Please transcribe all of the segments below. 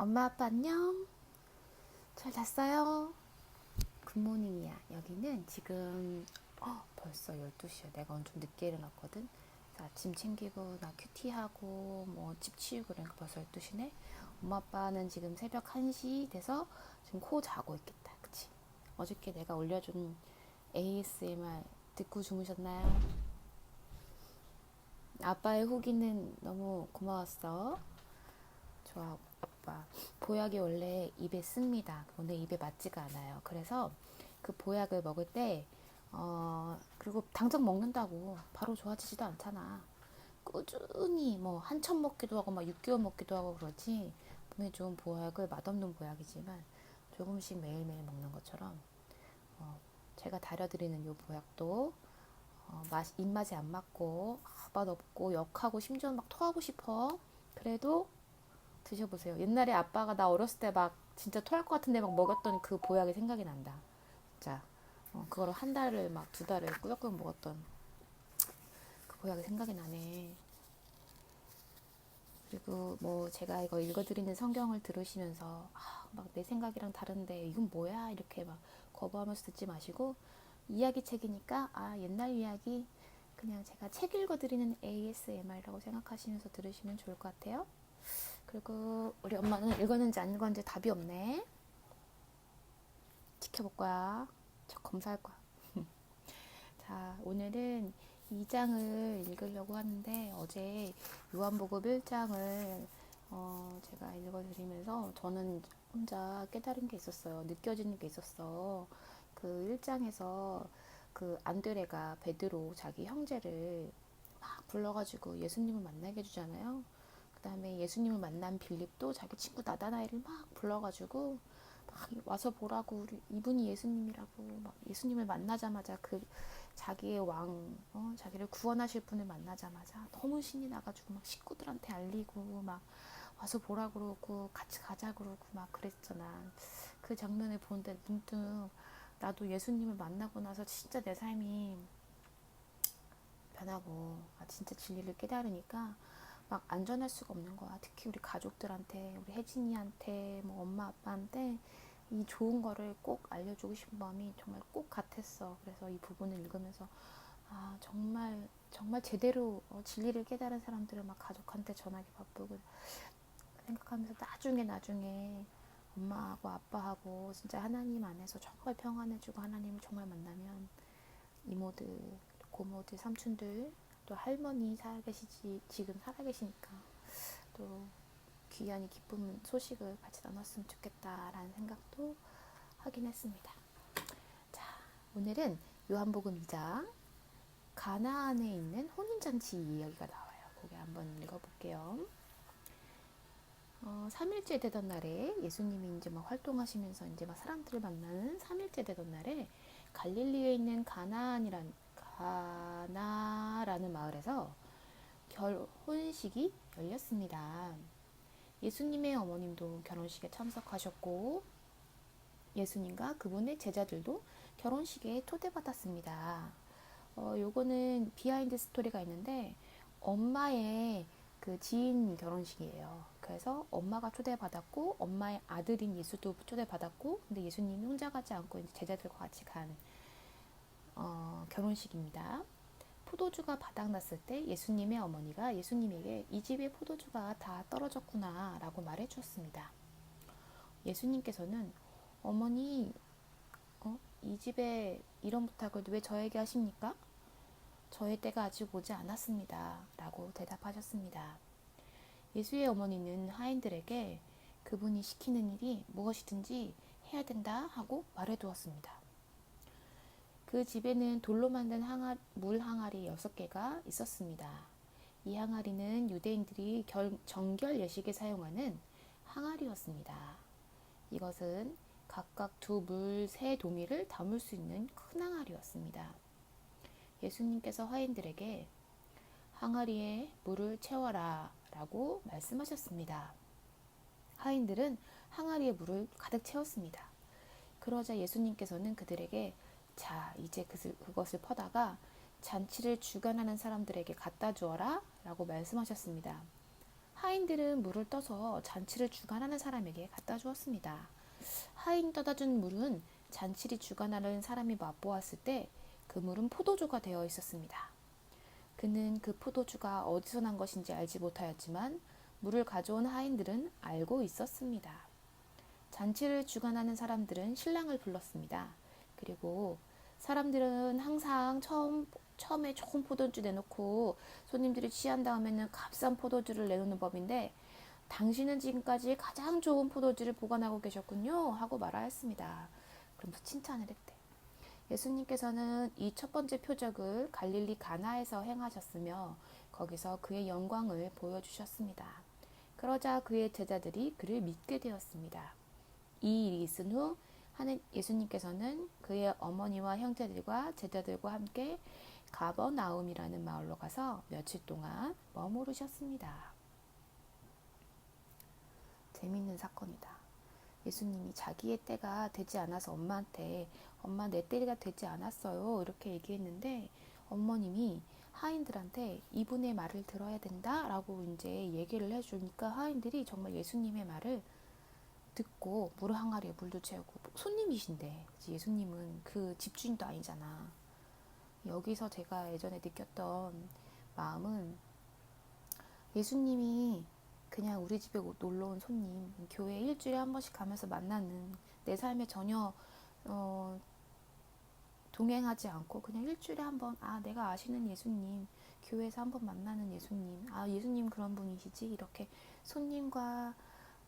엄마 아빠 안녕. 잘 잤어요? 굿모닝이야. 여기는 지금 어, 벌써 12시야. 내가 오늘 좀 늦게 일어났거든. 아침 챙기고 나 큐티하고 뭐 집 치우고 그러니까 벌써 12시네. 엄마 아빠는 지금 새벽 1시 돼서 지금 코 자고 있겠다. 그치? 어저께 내가 올려준 ASMR 듣고 주무셨나요? 아빠의 후기는 너무 고마웠어. 좋아, 아 빠. 보약이 원래 입에 씁니다. 오늘 입에 맞지가 않아요. 그래서 그 보약을 먹을 때, 어, 그리고 당장 먹는다고 바로 좋아지지도 않잖아. 꾸준히 뭐 한참 먹기도 하고 막 6개월 먹기도 하고 그러지. 몸에 좋은 보약을 맛없는 보약이지만 조금씩 매일매일 먹는 것처럼 어, 제가 다려드리는 요 보약도 어, 맛, 입맛에 안 맞고 아, 맛없고 역하고 심지어 막 토하고 싶어. 그래도 드셔보세요. 옛날에 아빠가 나 어렸을 때 막 진짜 토할 것 같은데 막 먹었던 그 보약이 생각이 난다. 진짜 어, 그거를 한 달을 막 두 달을 꾸역꾸역 먹었던 그 보약이 생각이 나네. 그리고 뭐 제가 이거 읽어드리는 성경을 들으시면서 아, 막 내 생각이랑 다른데 이건 뭐야 이렇게 막 거부하면서 듣지 마시고 이야기 책이니까 아 옛날 이야기 그냥 제가 책 읽어드리는 ASMR이라고 생각하시면서 들으시면 좋을 것 같아요. 그리고 우리 엄마는 읽었는지 안 읽었는지 답이 없네. 지켜볼 거야. 저 검사할 거야. 자, 오늘은 2장을 읽으려고 하는데 어제 요한복음 1장을 어, 제가 읽어드리면서 저는 혼자 깨달은 게 있었어요. 느껴지는 게 있었어. 그 1장에서 그 안드레가 베드로 자기 형제를 막 불러가지고 예수님을 만나게 해주잖아요. 그 다음에 예수님을 만난 빌립도 자기 친구 나다나엘을 막 불러가지고 막 와서 보라고 우리 이분이 예수님이라고 막 예수님을 만나자마자 그 자기의 왕, 어, 자기를 구원하실 분을 만나자마자 너무 신이 나가지고 막 식구들한테 알리고 막 와서 보라 그러고 같이 가자 그러고 막 그랬잖아. 그 장면을 보는데 문득 나도 예수님을 만나고 나서 진짜 내 삶이 변하고 아, 진짜 진리를 깨달으니까 막 안전할 수가 없는 거야. 특히 우리 가족들한테, 우리 혜진이한테, 뭐 엄마 아빠한테 이 좋은 거를 꼭 알려주고 싶은 마음이 정말 꼭 같았어. 그래서 이 부분을 읽으면서 아 정말 정말 제대로 어, 진리를 깨달은 사람들은 막 가족한테 전하기 바쁘고 생각하면서 나중에 나중에 엄마하고 아빠하고 진짜 하나님 안에서 정말 평안해지고 하나님을 정말 만나면 이모들, 고모들, 삼촌들 또 할머니 살아계시지 지금 살아계시니까 또 귀한 이 기쁜 소식을 같이 나눴으면 좋겠다라는 생각도 하긴 했습니다. 자, 오늘은 요한복음 2장 가나안에 있는 혼인잔치 이야기가 나와요. 거기 한번 읽어볼게요. 어, 3일째 되던 날에 예수님이 이제 막 활동하시면서 이제 막 사람들을 만나는 3일째 되던 날에 갈릴리에 있는 가나안이란 가나라는 마을에서 결혼식이 열렸습니다. 예수님의 어머님도 결혼식에 참석하셨고 예수님과 그분의 제자들도 결혼식에 초대받았습니다. 어, 요거는 비하인드 스토리가 있는데 엄마의 그 지인 결혼식이에요. 그래서 엄마가 초대받았고 엄마의 아들인 예수도 초대받았고 근데 예수님이 혼자 가지 않고 이제 제자들과 같이 간 어, 결혼식입니다. 포도주가 바닥났을 때 예수님의 어머니가 예수님에게 이 집에 포도주가 다 떨어졌구나 라고 말해 주었습니다. 예수님께서는 어머니 어? 이 집에 이런 부탁을 왜 저에게 하십니까? 저의 때가 아직 오지 않았습니다. 라고 대답하셨습니다. 예수의 어머니는 하인들에게 그분이 시키는 일이 무엇이든지 해야 된다 하고 말해두었습니다. 그 집에는 돌로 만든 항아, 물 항아리 6개가 있었습니다. 이 항아리는 유대인들이 결, 정결 예식에 사용하는 항아리였습니다. 이것은 각각 두 물세 동이를 담을 수 있는 큰 항아리였습니다. 예수님께서 화인들에게 항아리에 물을 채워라 라고 말씀하셨습니다. 하인들은 항아리에 물을 가득 채웠습니다. 그러자 예수님께서는 그들에게 자, 이제 그것을 퍼다가 잔치를 주관하는 사람들에게 갖다 주어라 라고 말씀하셨습니다. 하인들은 물을 떠서 잔치를 주관하는 사람에게 갖다 주었습니다. 하인 떠다 준 물은 잔치를 주관하는 사람이 맛보았을 때 그 물은 포도주가 되어 있었습니다. 그는 그 포도주가 어디서 난 것인지 알지 못하였지만 물을 가져온 하인들은 알고 있었습니다. 잔치를 주관하는 사람들은 신랑을 불렀습니다. 그리고 사람들은 항상 처음 처음에 좋은 포도주 내놓고 손님들이 취한 다음에는 값싼 포도주를 내놓는 법인데 당신은 지금까지 가장 좋은 포도주를 보관하고 계셨군요 하고 말하였습니다. 그러면서 칭찬을 했대. 예수님께서는 이 첫 번째 표적을 갈릴리 가나에서 행하셨으며 거기서 그의 영광을 보여주셨습니다. 그러자 그의 제자들이 그를 믿게 되었습니다. 이 일이 있은 후 하는 예수님께서는 그의 어머니와 형제들과 제자들과 함께 가버나움이라는 마을로 가서 며칠 동안 머무르셨습니다. 재밌는 사건이다. 예수님이 자기의 때가 되지 않아서 엄마한테 엄마 내 때가 되지 않았어요 이렇게 얘기했는데 어머님이 하인들한테 이분의 말을 들어야 된다라고 이제 얘기를 해주니까 하인들이 정말 예수님의 말을 듣고 물 항아리에 물도 채우고 손님이신데 예수님은 그 집주인도 아니잖아. 여기서 제가 예전에 느꼈던 마음은 예수님이 그냥 우리 집에 놀러 온 손님, 교회 일주일에 한 번씩 가면서 만나는 내 삶에 전혀 어, 동행하지 않고 그냥 일주일에 한 번, 아, 내가 아시는 예수님, 교회에서 한 번 만나는 예수님, 아, 예수님 그런 분이시지? 이렇게 손님과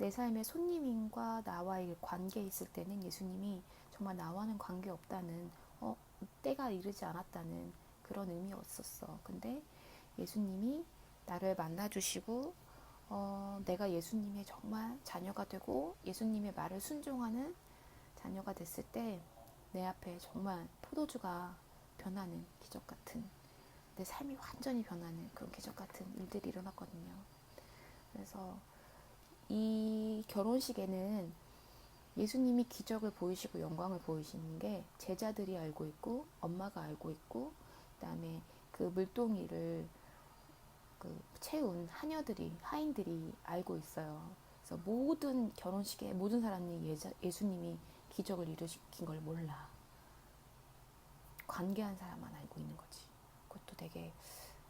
내 삶의 손님인과 나와의 관계에 있을 때는 예수님이 정말 나와는 관계 없다는, 어, 때가 이르지 않았다는 그런 의미였었어. 근데 예수님이 나를 만나주시고, 어, 내가 예수님의 정말 자녀가 되고 예수님의 말을 순종하는 자녀가 됐을 때 내 앞에 정말 포도주가 변하는 기적 같은 내 삶이 완전히 변하는 그런 기적 같은 일들이 일어났거든요. 그래서 이 결혼식에는 예수님이 기적을 보이시고 영광을 보이시는 게 제자들이 알고 있고 엄마가 알고 있고 그다음에 그 물동이를 그 채운 하녀들이 하인들이 알고 있어요. 그래서 모든 결혼식에 모든 사람이 예자, 예수님이 기적을 이루신 걸 몰라. 관계한 사람만 알고 있는 거지. 그것도 되게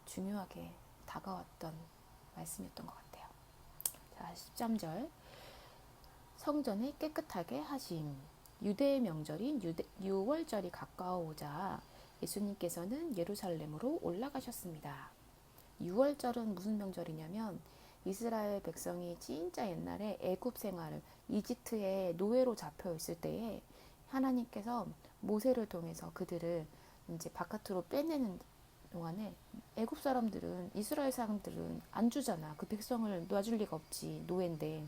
중요하게 다가왔던 말씀이었던 것 같아요. 자, 13절. 성전을 깨끗하게 하심. 유대의 명절인 유대, 6월절이 가까워오자 예수님께서는 예루살렘으로 올라가셨습니다. 6월절은 무슨 명절이냐면 이스라엘 백성이 진짜 옛날에 애굽 생활을 이집트에 노예로 잡혀 있을 때에 하나님께서 모세를 통해서 그들을 이제 바깥으로 빼내는 동안에 애굽 사람들은 이스라엘 사람들은 안 주잖아. 그 백성을 놔줄 리가 없지. 노예인데.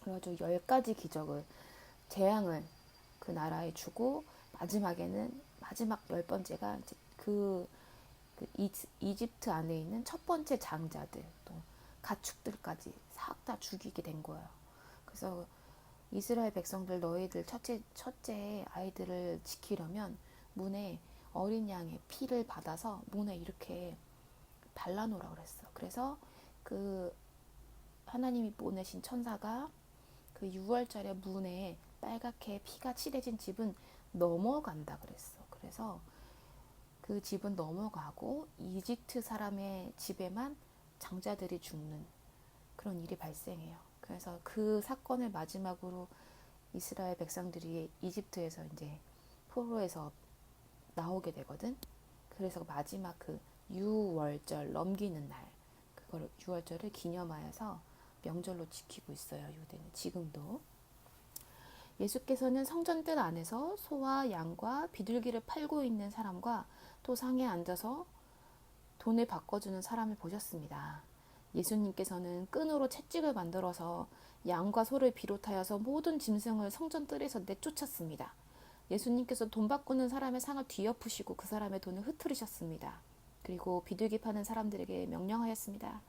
그래가지고 열 가지 기적을 재앙을 그 나라에 주고 마지막에는 마지막 열 번째가 그, 그 이집트 안에 있는 첫 번째 장자들 또 가축들까지 싹 다 죽이게 된 거예요. 그래서 이스라엘 백성들 너희들 첫째 첫째 아이들을 지키려면 문에 어린 양의 피를 받아서 문에 이렇게 발라놓으라 그랬어. 그래서 그 하나님이 보내신 천사가 그 6월절에 문에 빨갛게 피가 칠해진 집은 넘어간다 그랬어. 그래서 그 집은 넘어가고 이집트 사람의 집에만 장자들이 죽는 그런 일이 발생해요. 그래서 그 사건을 마지막으로 이스라엘 백성들이 이집트에서 이제 포로에서 나오게 되거든. 그래서 마지막 그 6월절 넘기는 날, 그걸 6월절을 기념하여서 명절로 지키고 있어요. 유대는 지금도. 예수께서는 성전뜰 안에서 소와 양과 비둘기를 팔고 있는 사람과 또 상에 앉아서 돈을 바꿔주는 사람을 보셨습니다. 예수님께서는 끈으로 채찍을 만들어서 양과 소를 비롯하여서 모든 짐승을 성전뜰에서 내쫓았습니다. 예수님께서 돈 바꾸는 사람의 상을 뒤엎으시고 그 사람의 돈을 흐트리셨습니다. 그리고 비둘기 파는 사람들에게 명령하였습니다.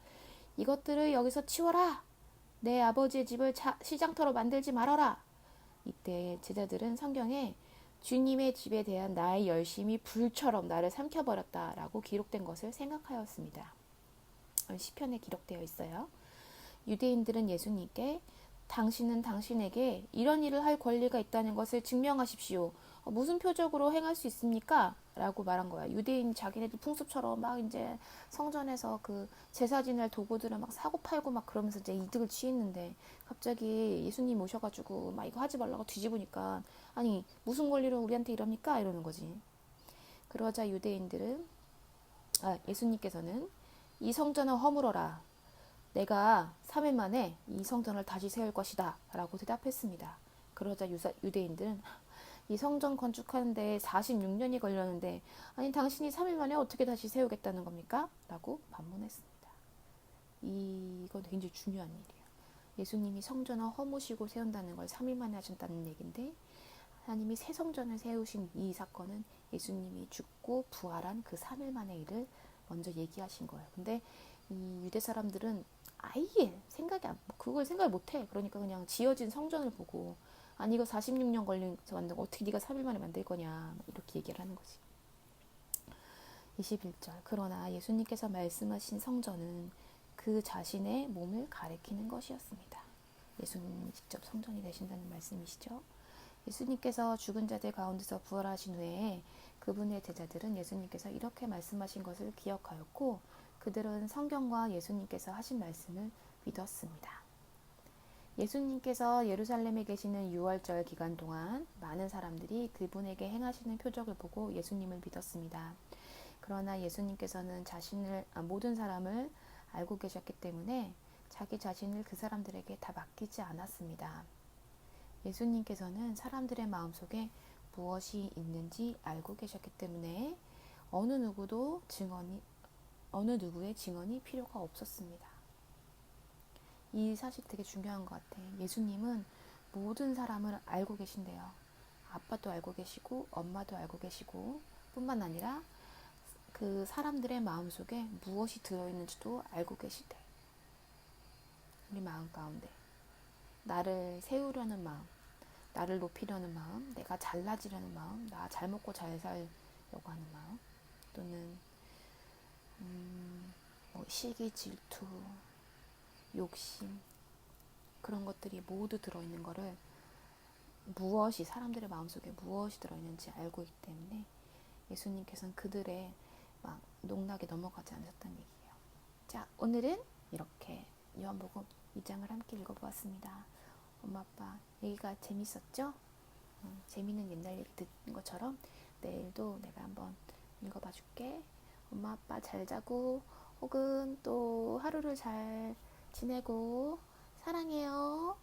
이것들을 여기서 치워라! 내 아버지의 집을 차, 시장터로 만들지 말아라! 이때 제자들은 성경에 주님의 집에 대한 나의 열심이 불처럼 나를 삼켜버렸다라고 기록된 것을 생각하였습니다. 시편에 기록되어 있어요. 유대인들은 예수님께 당신은 당신에게 이런 일을 할 권리가 있다는 것을 증명하십시오. 어, 무슨 표적으로 행할 수 있습니까? 라고 말한 거야. 유대인 자기네들 풍습처럼 막 이제 성전에서 그 제사 지낼 도구들을 막 사고 팔고 막 그러면서 이제 이득을 취했는데 갑자기 예수님 오셔가지고 막 이거 하지 말라고 뒤집으니까 아니 무슨 권리로 우리한테 이럽니까? 이러는 거지. 그러자 유대인들은 아, 예수님께서는 이 성전을 허물어라. 내가 3일 만에 이 성전을 다시 세울 것이다. 라고 대답했습니다. 그러자 유사, 유대인들은 이 성전 건축하는데 46년이 걸렸는데 아니 당신이 3일 만에 어떻게 다시 세우겠다는 겁니까? 라고 반문했습니다. 이건 굉장히 중요한 일이에요. 예수님이 성전을 허무시고 세운다는 걸 3일 만에 하셨다는 얘기인데 하나님이 새 성전을 세우신 이 사건은 예수님이 죽고 부활한 그 3일 만의 일을 먼저 얘기하신 거예요. 근데 이 유대 사람들은 아예 생각이 안, 그걸 생각을 못 해. 그러니까 그냥 지어진 성전을 보고 아니 이거 46년 걸려서 만든 거 어떻게 네가 3일 만에 만들 거냐 이렇게 얘기를 하는 거지. 21절 그러나 예수님께서 말씀하신 성전은 그 자신의 몸을 가리키는 것이었습니다. 예수님이 직접 성전이 되신다는 말씀이시죠. 예수님께서 죽은 자들 가운데서 부활하신 후에 그분의 제자들은 예수님께서 이렇게 말씀하신 것을 기억하였고 그들은 성경과 예수님께서 하신 말씀을 믿었습니다. 예수님께서 예루살렘에 계시는 6월절 기간 동안 많은 사람들이 그분에게 행하시는 표적을 보고 예수님을 믿었습니다. 그러나 예수님께서는 자신을 아, 모든 사람을 알고 계셨기 때문에 자기 자신을 그 사람들에게 다 맡기지 않았습니다. 예수님께서는 사람들의 마음속에 무엇이 있는지 알고 계셨기 때문에 어느 누구도 증언이 어느 누구의 증언이 필요가 없었습니다. 이 사실 되게 중요한 것 같아. 예수님은 모든 사람을 알고 계신대요. 아빠도 알고 계시고 엄마도 알고 계시고 뿐만 아니라 그 사람들의 마음 속에 무엇이 들어있는지도 알고 계시대. 우리 마음 가운데 나를 세우려는 마음, 나를 높이려는 마음, 내가 잘나지려는 마음, 나 잘 먹고 잘 살려고 하는 마음, 또는 음, 뭐 시기, 질투, 욕심 그런 것들이 모두 들어있는 거를 무엇이 사람들의 마음속에 무엇이 들어있는지 알고 있기 때문에 예수님께서는 그들의 막 농락에 넘어가지 않으셨다는 얘기예요. 자, 오늘은 이렇게 요한복음 2장을 함께 읽어보았습니다. 엄마 아빠 얘기가 재밌었죠? 음, 재미있는 옛날 얘기 듣는 것처럼 내일도 내가 한번 읽어봐 줄게. 엄마 아빠 잘 자고 혹은 또 하루를 잘 지내고 사랑해요.